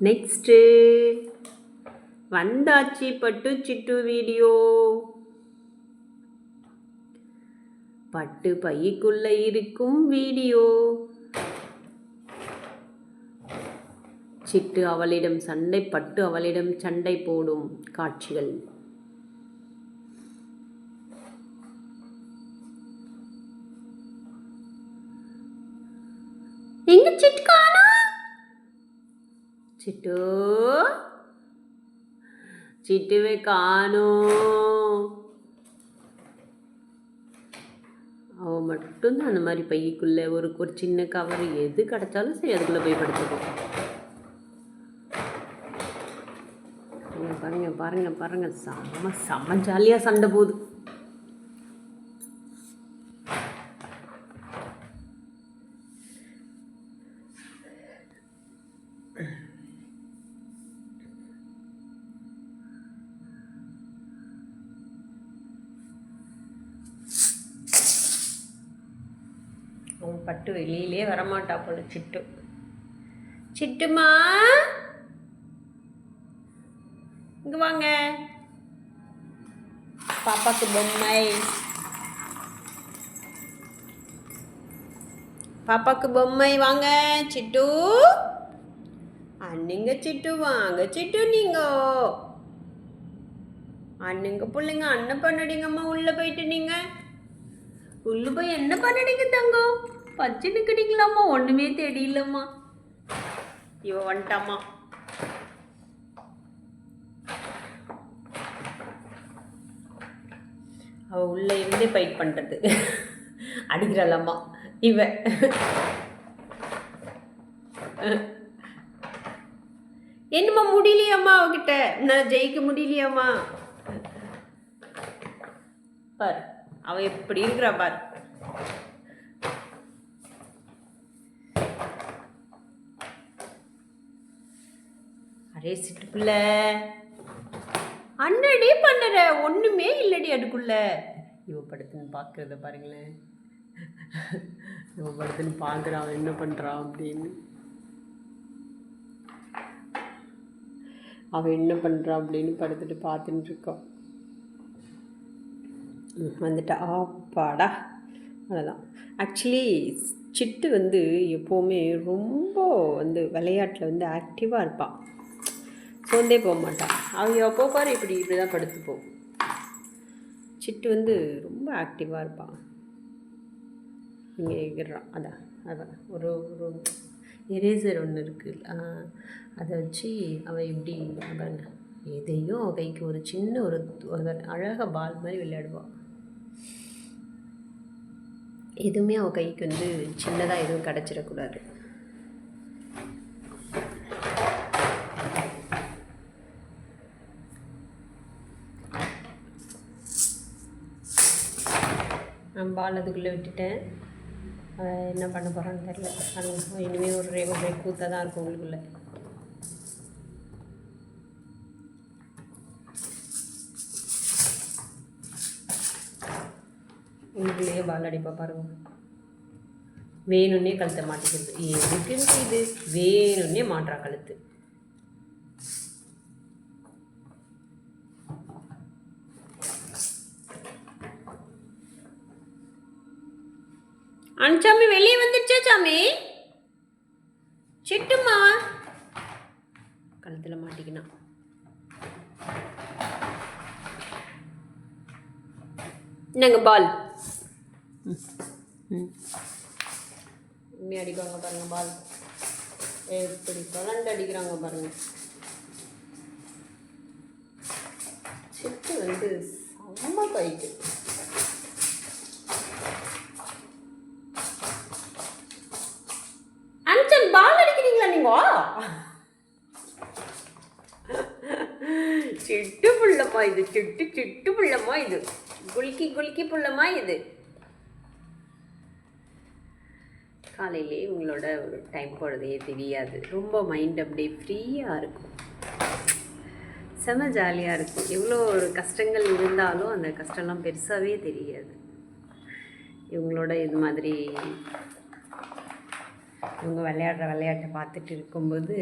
Next வந்தாச்சு பட்டு சிட்டு video. பட்டு பைக்குள்ள இருக்கும் வீடியோ. சிட்டு அவளிடம் சண்டை பட்டு அவளிடம் சண்டை போடும் காட்சிகள். சிட்டு சிட்டுவை காணோம் அவ மட்டும்தான் அந்த மாதிரி பைக்குள்ள ஒரு ஒரு சின்ன கவர் எது கிடைச்சாலும் சரி அதுக்குள்ள போய் படுத்துக்கும் பாருங்க பாருங்க பாருங்க செம்ம செம்ம ஜாலியாக சண்டை போகுது அவன் பட்டு வெளியிலே வரமாட்டா போல சிட்டு. சிட்டுமா? இங்க வாங்க. பாப்பாக்கு பொம்மை. பாப்பாக்கு பொம்மை வாங்க சிட்டு. அண்ணுங்க சிட்டு வாங்க சிட்டு நீங்க. அண்ணுங்க பிள்ளைங்க அண்ணன் பண்ணடிங்கம்மா உள்ள போயிட்டு நீங்க. உள்ள போய் என்ன பண்ணடிங்க தங்கம்? பச்சை கிடைக்கலாமா ஒண்ணுமே தெரியலம்மா இவ வந்துட்டாமா அவ உள்ள இருந்தே ஃபைட் பண்றது. அடிக்கிறாளம்மா. இவ. என்னம்மா முடியலையாம்மா அவகிட்ட? நான் ஜெயிக்க முடியலையாம்மா? பார் அவ எப்படி இருக்கிறா பார். அரே அண்ணடி பண்ணுற ஒன்றுமே இல்லடி அதுக்குள்ள. இவ படுத்துன்னு பார்க்கறத பாருங்களேன். இவ படுத்துன்னு பார்க்குறான் அவன் என்ன பண்ணுறான் அப்படின்னு. அவன் என்ன பண்ணுறான் அப்படின்னு படுத்துட்டு பார்த்துட்டு இருக்கான் வந்துட்டா. ஆப்பாடா அவ்வளோதான் ஆக்சுவலி சிட்டு வந்து எப்போவுமே ரொம்ப வந்து விளையாட்டில் வந்து ஆக்டிவாக இருப்பாள் சோர்ந்தே போக மாட்டாள் அவங்க எப்போ பாரு இப்படி இப்படி தான் படுத்துப்போம் சிட்டு வந்து ரொம்ப ஆக்டிவாக இருப்பாள் இங்கே இருக்கிறான் அதான் அதான். ஒரு ஒரு எரேசர் ஒன்று இருக்குது அதை வச்சு அவள் எப்படி பாருங்க. எதையும் கைக்கு ஒரு சின்ன ஒரு ஒரு அழகாக பால் மாதிரி விளையாடுவாள் எதுவுமே அவள் கைக்கு வந்து சின்னதாக எதுவும் கிடச்சிடக்கூடாது. பால் அதுக்குள்ளே விட்டுட்டேன் என்ன பண்ண போகிறான்னு தெரில அது இனிமேல் ஒரு ரே ஒரு கூத்தாக தான் இருக்கும் உங்களுக்குள்ளே. உங்களுக்குள்ளேயே பால் அடிப்பா பாருங்க. வேணும்னே கழுத்தை மாட்டிக்கிறது. எதுக்குன்னு இது? வேணும்னே மாட்டுறா கழுத்து. அனுச்சாமி வெளியே வந்துடுச்சா சாமி? சிட்டுமா? கழுத்தில் மாட்டிக்கினான் என்னங்க பால்? உண்மை அடிக்கிறாங்க பாருங்க பால். எப்படி கலண்டு அடிக்கிறாங்க பாருங்க. சிட்டு வந்து செம்ம கைட்டு சிட்டு புள்ளமா இது சிட்டு சிட்டு புள்ளமா இது. குலுக்கி குலுக்கி புள்ளமா இது. காலையிலே உங்களோட ஒரு டைம் போகிறதே தெரியாது. ரொம்ப மைண்ட் அப்படியே ஃப்ரீயாக இருக்கும். செம ஜாலியாக இருக்கும். எவ்வளோ ஒரு கஷ்டங்கள் இருந்தாலும் அந்த கஷ்டம்லாம் பெருசாகவே தெரியாது. இவங்களோட இது மாதிரி இவங்க விளையாடுற விளையாட்டை பார்த்துட்டு இருக்கும்போது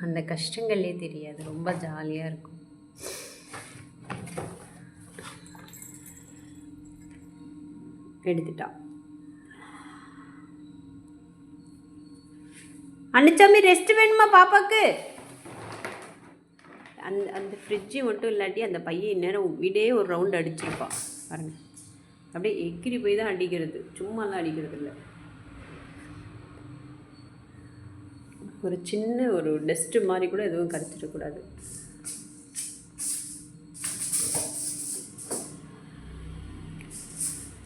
அந்த கஷ்டங்களே தெரியாது. ரொம்ப ஜாலியாக இருக்கும். எடுத்துட்டா. அன்னிச்சாமி ரெஸ்ட் வேணுமா பாப்பாக்கு? அந்த அந்த ஃப்ரிட்ஜு மட்டும் இல்லாட்டி அந்த பையன் இந்நேரம் வீடே ஒரு ரவுண்ட் அடிச்சிருப்பான் பாருங்க. அப்படியே எக்கிரி போய் தான் அடிக்கிறது. சும்மாலாம் அடிக்கிறது இல்லை ஒரு சின்ன ஒரு டஸ்ட்டு மாதிரி கூட எதுவும் கரைச்சிடக்கூடாது.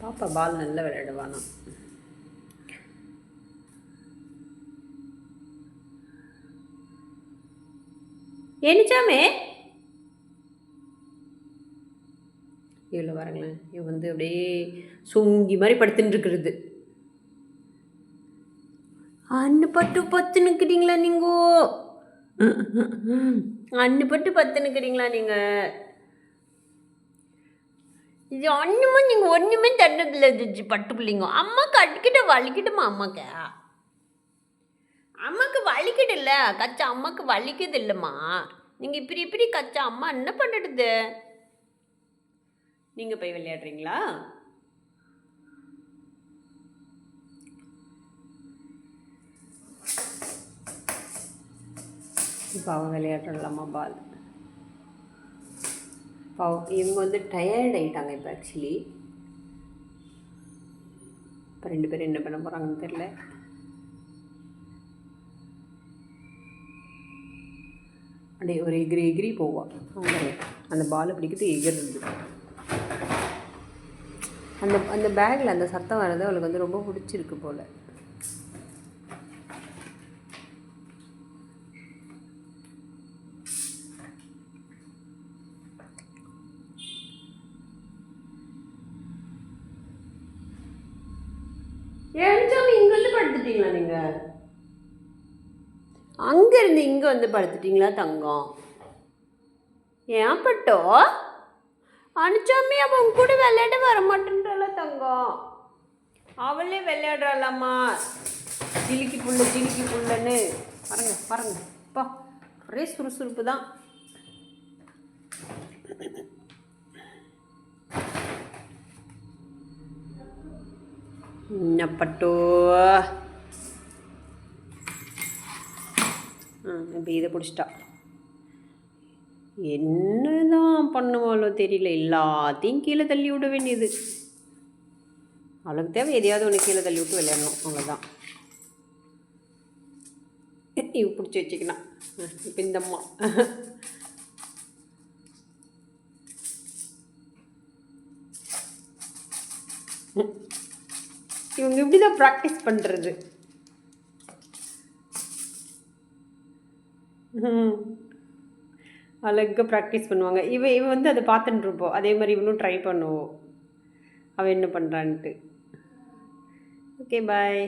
பாப்பா பால் நல்லா விளையாடுவானா? ஏனிச்சாமே? இவ்வளோ வரங்களேன் இவன் வந்து அப்படியே சுங்கி மாதிரி படுத்துன்னு இருக்கிறது அன்னு பட்டு பத்து நிற்கிறீங்களா நீங்கோ? அன்னு பட்டு பத்து நிற்கிறீங்களா நீங்கள் இது ஒன்றுமே நீங்கள் ஒன்றுமே தண்டதில்லை ஜிஜி பட்டு பிள்ளைங்க அம்மாவுக்கு அடிக்கிட்ட வலிக்கிட்டுமா அம்மாக்கு? அம்மாக்கு இல்லை கச்சா அம்மாக்கு வலிக்குது இல்லைம்மா நீங்கள் இப்படி இப்படி கச்சா அம்மா என்ன பண்ணிடுது? நீங்கள் போய் விளையாடுறீங்களா? இப்போ அவன் விளையாடலாமா பால்? பாவம் இவங்க வந்து டயர்ட் ஆகிட்டாங்க இப்போ ஆக்சுவலி இப்போ ரெண்டு பேரும் என்ன பண்ண போகிறாங்கன்னு தெரில அப்படியே ஒரு எகிரி எகிரி போவான் அந்த பால் பிடிக்கிறது எகிறது அந்த அந்த பேக்கில் அந்த சத்தம் வர்றது அவளுக்கு வந்து ரொம்ப பிடிச்சிருக்கு போல். ஏன்ச்சாமி இங்கே வந்து படுத்துட்டீங்களா நீங்கள் அங்கேருந்து இங்கே வந்து படுத்துட்டீங்களா தங்கம்? ஏன் பட்டோ? அனுச்சாமி அவன் கூட விளையாட வர மாட்டேன்றால தங்கம். அவளே விளையாடுறாளாம்மா. ஜிலிக்கி புள்ள ஜிலிக்கி புள்ளன்னு பாருங்க பாருங்க. அப்பா ஒரே சுறுசுறுப்பு தான் என்ன பட்டோ இப்போ இதை பிடிச்சிட்டா. என்னதான் பண்ணுவாளோ தெரியல. எல்லாத்தையும் கீழே தள்ளி விட வேண்டியது. அவளுக்கு தேவை எதையாவது ஒன்று கீழே தள்ளி விட்டு விளையாடணும். அவ்வளோதான் இவ பிடிச்சி வச்சுக்கணும் இப்போ இந்த அம்மா. இவங்க இப்படி தான் ப்ராக்டிஸ் பண்ணுறது அழகாக ப்ராக்டிஸ் பண்ணுவாங்க. இவ இவ வந்து அதை பார்த்துட்டு இருப்போம் அதே மாதிரி இவனும் ட்ரை பண்ணுவோம் அவன் என்ன பண்ணுறான்ட்டு ஓகே பாய்